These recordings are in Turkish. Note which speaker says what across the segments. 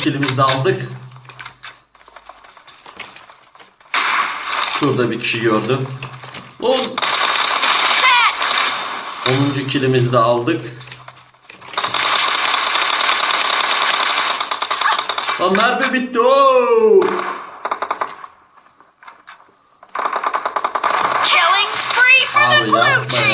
Speaker 1: kilimizi de aldık. Şurada bir kişi gördüm. 10 10. kilimizi de aldık. Lan mermi bitti. Oo!
Speaker 2: Killing spree for the blue team!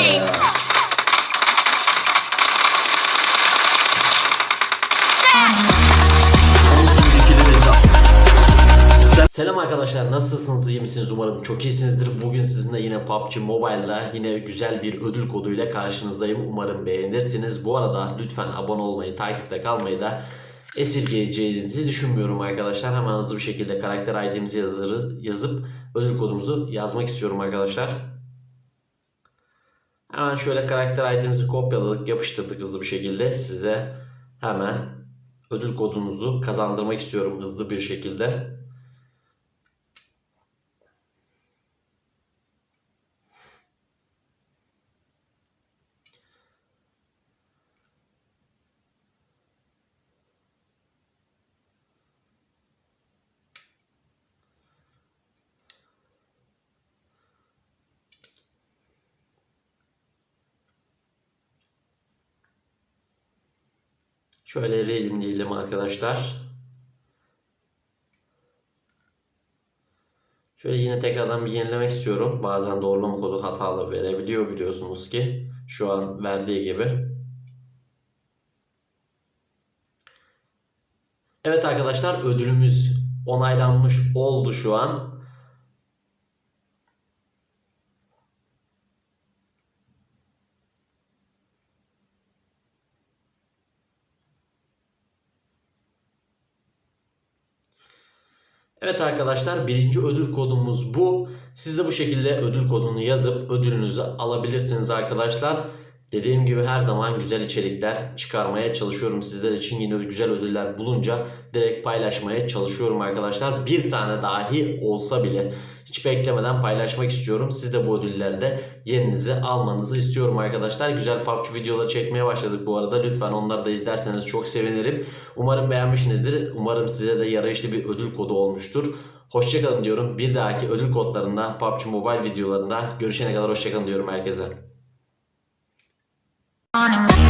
Speaker 1: Selam arkadaşlar nasılsınız iyi misiniz? Umarım çok iyisinizdir. Bugün sizinle yine PUBG Mobile'da yine güzel bir ödül koduyla karşınızdayım. Umarım beğenirsiniz. Bu arada lütfen abone olmayı takipte kalmayı da esirgeyeceğinizi düşünmüyorum arkadaşlar. Hemen hızlı bir şekilde karakter ID'mizi yazarız, yazıp ödül kodumuzu yazmak istiyorum arkadaşlar. Hemen şöyle karakter ID'mizi kopyaladık yapıştırdık hızlı bir şekilde. Size hemen ödül kodunuzu kazandırmak istiyorum hızlı bir şekilde. Şöyle redim diyelim arkadaşlar. Şöyle yine tekrardan bir yenilemek istiyorum. Bazen doğrulama kodu hatalı verebiliyor biliyorsunuz ki. Şu an verdiği gibi. Evet arkadaşlar ödülümüz onaylanmış oldu şu an. Evet arkadaşlar birinci ödül kodumuz bu. Siz de bu şekilde ödül kodunu yazıp ödülünüzü alabilirsiniz arkadaşlar. Dediğim gibi her zaman güzel içerikler çıkarmaya çalışıyorum sizler için. Yine güzel ödüller bulunca direkt paylaşmaya çalışıyorum arkadaşlar. Bir tane dahi olsa bile hiç beklemeden paylaşmak istiyorum. Siz de bu ödüllerde yerinizi almanızı istiyorum arkadaşlar. Güzel PUBG videoları çekmeye başladık bu arada. Lütfen onları da izlerseniz çok sevinirim. Umarım beğenmişsinizdir. Umarım size de yarayışlı bir ödül kodu olmuştur. Hoşçakalın diyorum. Bir dahaki ödül kodlarında PUBG Mobile videolarında görüşene kadar hoşçakalın diyorum herkese.
Speaker 2: on.